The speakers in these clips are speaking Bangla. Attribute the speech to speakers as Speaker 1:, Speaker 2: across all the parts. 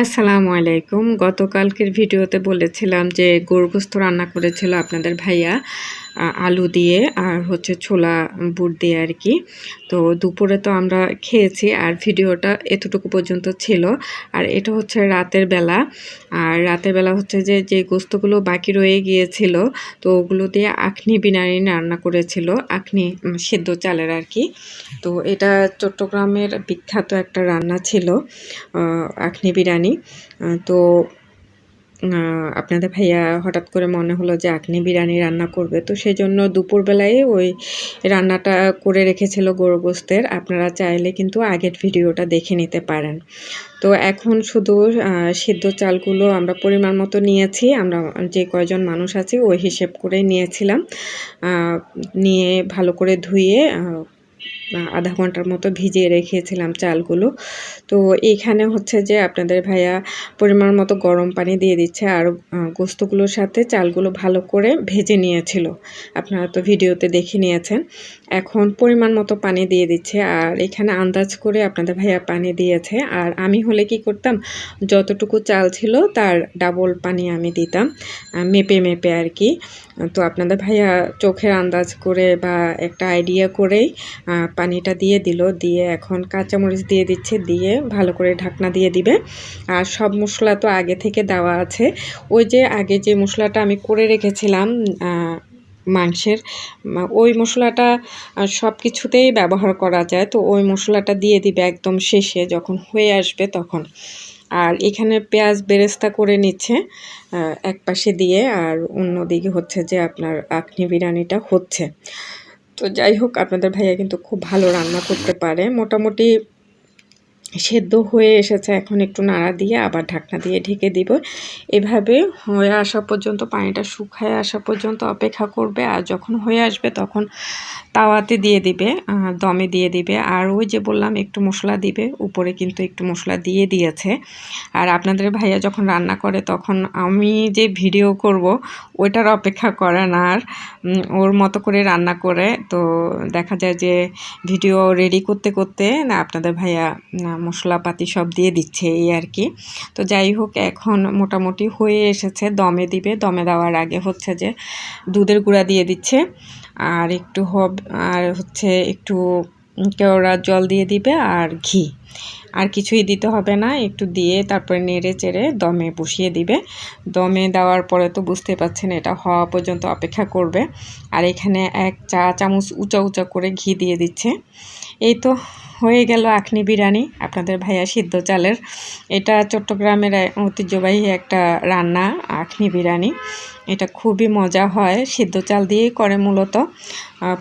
Speaker 1: আসসালামু আলাইকুম। গতকালকের ভিডিওতে বলেছিলাম যে গোরগোস্ত রান্না করেছিল আপনাদের ভাইয়া। আলু দিয়ে আর হচ্ছে ছোলা বুট দিয়ে আর কি। তো দুপুরে তো আমরা খেয়েছি আর ভিডিওটা এতটুকু পর্যন্ত ছিল। আর এটা হচ্ছে রাতের বেলা। আর রাতের বেলা হচ্ছে যে যে গোস্তগুলো বাকি রয়ে গিয়েছিল, তো ওগুলো দিয়ে আখনি বিনারি রান্না করেছিল। আখনি সেদ্ধ চালের আর কি। তো এটা চট্টগ্রামের বিখ্যাত একটা রান্না ছিল আখনি বিরিয়ানি তো আপনাদের ভাইয়া হঠাৎ করে মনে হলো যে আখনি বিরিয়ানি রান্না করবে, তো সেই জন্য দুপুরবেলায় ওই রান্নাটা করে রেখেছিল গোস্তের আপনারা চাইলে কিন্তু আগের ভিডিওটা দেখে নিতে পারেন। তো এখন শুধু সিদ্ধ চালগুলো আমরা পরিমাণ মতো নিয়েছি, আমরা যে কয়জন মানুষ আছি ওই হিসেব করে নিয়েছিলাম। নিয়ে ভালো করে ধুয়ে আধা ঘণ্টার মতো ভিজিয়ে রেখেছিলাম চালগুলো। তো এইখানে হচ্ছে যে আপনাদের ভাইয়া পরিমাণ মতো গরম পানি দিয়ে দিচ্ছে আর গোস্তগুলোর সাথে চালগুলো ভালো করে ভেজে নিয়েছিল। আপনারা তো ভিডিওতে দেখে নিয়েছেন। এখন পরিমাণ মতো পানি দিয়ে দিচ্ছে আর এখানে আন্দাজ করে আপনাদের ভাইয়া পানি দিয়েছে। আর আমি হলে কি করতাম, যতটুকু চাল ছিল তার ডাবল পানি আমি দিতাম মেপে মেপে আর কি। তো আপনাদের ভাইয়া চোখের আন্দাজ করে বা একটা আইডিয়া করেই পানিটা দিয়ে দিল, দিয়ে এখন কাঁচামরিচ দিয়ে দিচ্ছে, দিয়ে ভালো করে ঢাকনা দিয়ে দিবে। আর সব মশলা তো আগে থেকে দেওয়া আছে। ওই যে আগে যে মশলাটা আমি করে রেখেছিলাম মাংসের ওই মশলাটা সব কিছুতেই ব্যবহার করা যায়। তো ওই মশলাটা দিয়ে দিবে একদম শেষে, যখন হয়ে আসবে তখন। আর এখানে পেঁয়াজ বেরেস্তা করে নিচ্ছে এক পাশে দিয়ে। আর অন্যদিকে হচ্ছে যে আপনার আখনি বিরিয়ানিটা হচ্ছে। তো যাই হোক আপনাদের ভাইয়া কিন্তু খুব ভালো রান্না করতে পারে। মোটামুটি সেদ্ধ হয়ে এসেছে। এখন একটু নাড়া দিয়ে আবার ঢাকনা দিয়ে ঢেকে দিব। এভাবে হয়ে আসা পর্যন্ত, পানিটা শুকায় আসা পর্যন্ত অপেক্ষা করবে আর যখন হয়ে আসবে তখন তাওয়াতে দিয়ে দিবে দমে দিয়ে দিবে। আর ওই যে বললাম, একটু মশলা দিবে। উপরে কিন্তু একটু মশলা দিয়ে দিয়েছে। আর আপনাদের ভাইয়া যখন রান্না করে তখন আমি যে ভিডিও করব, ওইটার অপেক্ষা করে না। আর ওর মতো করে রান্না করে। তো দেখা যায় যে ভিডিও রেডি করতে করতে না আপনাদের ভাইয়া মশলাপাতি সব দিয়ে দিচ্ছে এই আর কি। তো যাই হোক, এখন মোটামুটি হয়ে এসেছে, দমে দিবে। দমে দেওয়ার আগে হচ্ছে যে দুধের গুঁড়া দিয়ে দিচ্ছে। আর একটু হব, আর হচ্ছে একটু কেওড়া জল দিয়ে দিবে আর ঘি। আর কিছুই দিতে হবে না, একটু দিয়ে তারপরে নেড়ে চেড়ে দমে বসিয়ে দিবে। দমে দেওয়ার পরে তো বুঝতে পাচ্ছেন এটা হওয়া পর্যন্ত অপেক্ষা করবে। আর এখানে এক চা চামচ উঁচা উঁচা করে ঘি দিয়ে দিচ্ছে। এই তো হয়ে গেল আখনি বিরিয়ানি, আপনাদের ভাইয়া সিদ্ধ চালের। এটা চট্টগ্রামের ঐতিহ্যবাহী একটা রান্না, আখনি বিরিয়ানি। এটা খুবই মজা হয়, সিদ্ধ চাল দিয়েই করে মূলত।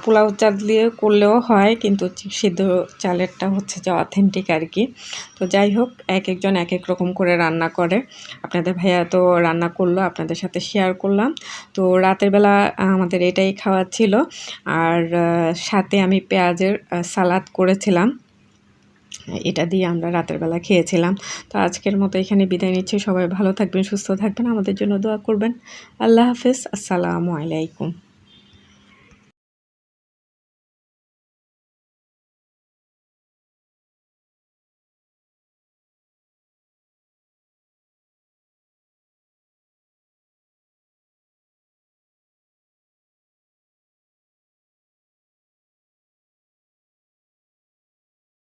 Speaker 1: পোলাও চাল দিয়ে করলেও হয়, কিন্তু সিদ্ধ চালেরটা হচ্ছে যে অথেন্টিক আর কি। তো যাই হোক, এক একজন এক এক রকম করে রান্না করে। আপনাদের ভাইয়া তো রান্না করল, আপনাদের সাথে শেয়ার করলাম। তো রাতের বেলা আমাদের এটাই খাওয়া ছিল। আর সাথে আমি পেঁয়াজের সালাদ করেছিলাম। এটা দিয়ে আমরা রাতের বেলা খেয়েছিলাম। তো আজকের মতো এখানে বিদায় নিচ্ছি। সবাই ভালো থাকবেন, সুস্থ থাকবেন। আমাদের জন্য দোয়া করবেন। আল্লাহ হাফেজ। আসসালামু আলাইকুম।